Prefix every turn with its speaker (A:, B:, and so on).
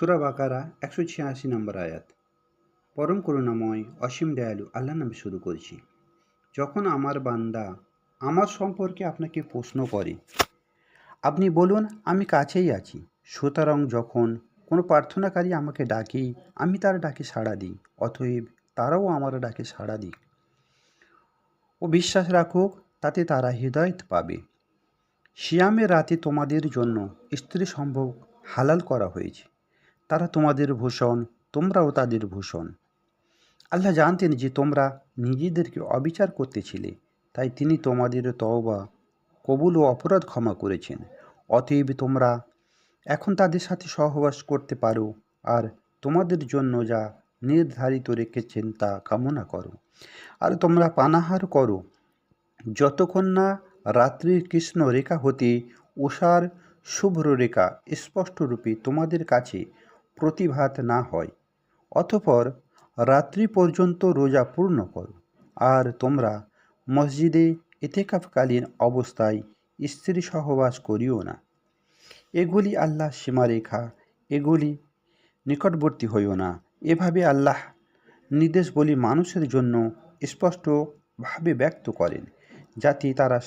A: সুরা বাকারা একশো ছিয়াশি নম্বর আয়াত। পরম করুণাময় অসীম দয়ালু আল্লাহ নামে শুরু করছি। যখন আমার বান্দা আমার সম্পর্কে আপনাকে প্রশ্ন করে, আপনি বলুন, আমি কাছেই আছি। সুতরাং যখন কোনো প্রার্থনাকারী আমাকে ডাকে, আমি তার ডাকে সাড়া দিই, অতএব তারাও আমার ডাকে সাড়া দিক। ও বিশ্বাস রাখুক, তাতে তারা হৃদয়ত পাবে। শিয়ামের রাতে তোমাদের জন্য স্ত্রী সম্ভব হালাল করা হয়েছে। তারা তোমাদের ভূষণ, তোমরাও তাদের ভূষণ। আল্লাহ জানতেন যে তোমরা নিজেদেরকে অবিচার করতেছিলে, তাই তিনি তোমাদের তওবা, কবুল ও অপরাধ ক্ষমা করেছেন। অতএব তোমরা এখন তাদের সাথে সহবাস করতে পারো আর তোমাদের জন্য যা নির্ধারিত রেখেছেন তা কামনা করো। আর তোমরা পানাহার করো। যতক্ষণ না রাত্রির কৃষ্ণ রেখা হতে উষার শুভ্র রেখা স্পষ্টরূপে তোমাদের কাছে প্রতিভাত না হয়, অতঃপর রাত্রি পর্যন্ত রোজা পূর্ণ করো। আর তোমরা মসজিদে এতেকাফকালীন অবস্থায় স্ত্রী সহবাস করিও না। এগুলি আল্লাহ সীমারেখা, এগুলি নিকটবর্তী হইও না। এভাবে আল্লাহ নির্দেশ বলি মানুষের জন্য স্পষ্টভাবে ব্যক্ত করেন, যাতে তারা